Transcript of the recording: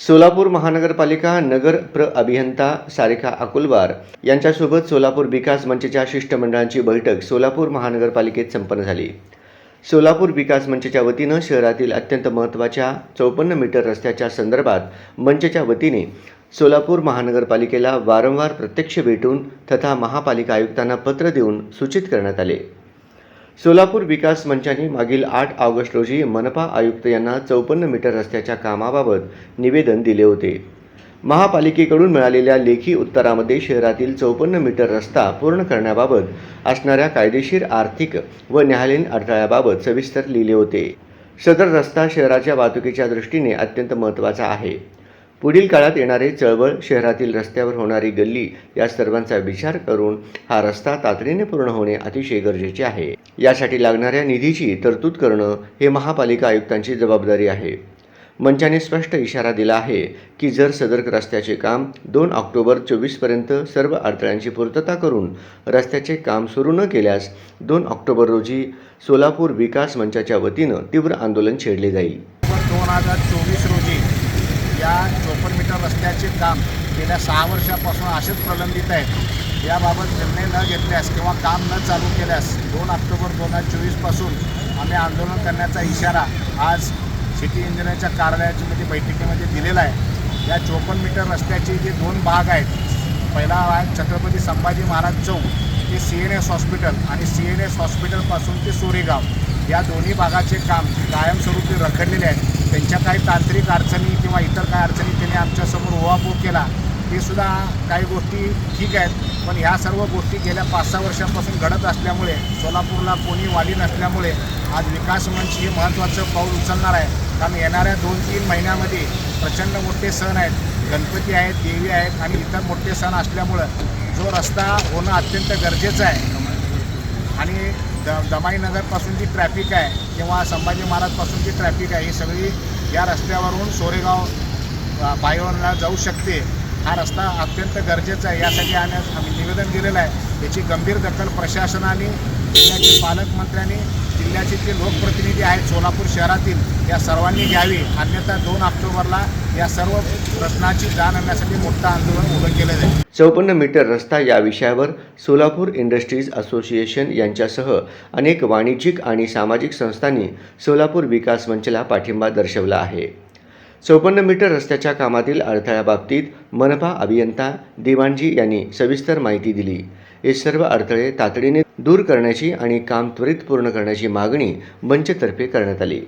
सोलापूर महानगरपालिका नगर प्र अभियंता सारिका अकुलवार यांच्यासोबत सोलापूर विकास मंचच्या शिष्टमंडळांची बैठक सोलापूर महानगरपालिकेत संपन्न झाली. सोलापूर विकास मंचच्या वतीनं शहरातील अत्यंत महत्त्वाच्या चौपन्न मीटर रस्त्याच्या संदर्भात मंचच्या वतीने सोलापूर महानगरपालिकेला वारंवार प्रत्यक्ष भेटून तथा महापालिका आयुक्तांना पत्र देऊन सूचित करण्यात आले. सोलापूर विकास मंचाने मागील आठ ऑगस्ट रोजी मनपा आयुक्त यांना चौपन्न मीटर रस्त्याच्या कामाबाबत निवेदन दिले होते. महापालिकेकडून मिळालेल्या लेखी उत्तरामध्ये शहरातील चौपन्न मीटर रस्ता पूर्ण करण्याबाबत असणाऱ्या कायदेशीर आर्थिक व न्यायालयीन अडथळ्याबाबत सविस्तर लिहिले होते. सदर रस्ता शहराच्या वाहतुकीच्या दृष्टीने अत्यंत महत्त्वाचा आहे. पुढील काळात येणारे चळवळ शहरातील रस्त्यावर होणारी गल्ली या सर्वांचा विचार करून हा रस्ता तातडीने पूर्ण होणे अतिशय गरजेचे आहे. यासाठी लागणाऱ्या निधीची तरतूद करणं हे महापालिका आयुक्तांची जबाबदारी आहे. मंचाने स्पष्ट इशारा दिला आहे की जर सदर रस्त्याचे काम दोन ऑक्टोबर चोवीसपर्यंत सर्व अडथळ्यांची पूर्तता करून रस्त्याचे काम सुरू न केल्यास दोन ऑक्टोबर रोजी सोलापूर विकास मंचाच्या वतीनं तीव्र आंदोलन छेडले जाईल. दोन हजार चोवीस रोजी या चोपन्न मीटर रस्त्याचे काम गेल्या सहा वर्षापासून असेच प्रलंबित आहे याबाबत निर्णय न घेतल्यास किंवा काम न चालू केल्यास दोन ऑक्टोबर दोन हजार चोवीसपासून आम्ही आंदोलन करण्याचा इशारा आज सिटी इंजिनियरच्या कार्यालयाच्या म्हणजे बैठकीमध्ये दिलेला आहे या चोपन्न मीटर रस्त्याचे जे दोन भाग आहेत पहिला आहे छत्रपती संभाजी महाराज चौक ते सी एन एस हॉस्पिटल आणि सी एन एस हॉस्पिटलपासून ते सोरेगाव या दोन्ही भागाचे काम कायमस्वरूपी रखडलेले आहेत. त्यांच्या काही तांत्रिक अडचणी किंवा इतर काही अडचणी त्यांनी आमच्यासमोर उहापोह केला ते सुद्धा काही गोष्टी ठीक आहेत पण ह्या सर्व गोष्टी गेल्या पाच सहा वर्षांपासून घडत असल्यामुळे सोलापूरला कोणी वाली नसल्यामुळे आज विकास मंच हे महत्त्वाचं पाऊल उचलणार आहे. कारण येणाऱ्या दोन तीन महिन्यामध्ये प्रचंड मोठे सण आहेत. गणपती आहेत देवी आहेत आणि इतर मोठे सण असल्यामुळं जो रस्ता होणं अत्यंत गरजेचं आहे. आणि द दमाईनगरपासून जी ट्रॅफिक आहे किंवा संभाजी महाराजपासून जी ट्रॅफिक आहे ही सगळी या रस्त्यावरून सोरेगाव अ, जाऊ शकते. हा रस्ता अत्यंत गरजेचा आहे. यासाठी आम्ही आम्ही निवेदन दिलेलं आहे. याची गंभीर दखल प्रशासनाने पालकमंत्र्यांनी जिल्ह्याचे जे लोकप्रतिनिधी आहेत. सोलापूर शहरातील या सर्वांनी घ्यावी. अन्यथा दोन ऑक्टोबरला या सर्व प्रश्नाची जाण आणण्यासाठी मोठं आंदोलन उभं केलं जाईल. चौपन्न मीटर रस्ता या विषयावर सोलापूर इंडस्ट्रीज असोसिएशन यांच्यासह अनेक वाणिज्यिक आणि सामाजिक संस्थांनी सोलापूर विकास मंचला पाठिंबा दर्शवला आहे. चौपन्न मीटर रस्त्याच्या कामातील अडथळ्याबाबतीत मनपा अभियंता दिवाणजी यांनी सविस्तर माहिती दिली. हे सर्व अडथळे तातडीने दूर करण्याची आणि काम त्वरित पूर्ण करण्याची मागणी मंचतर्फे करण्यात आली.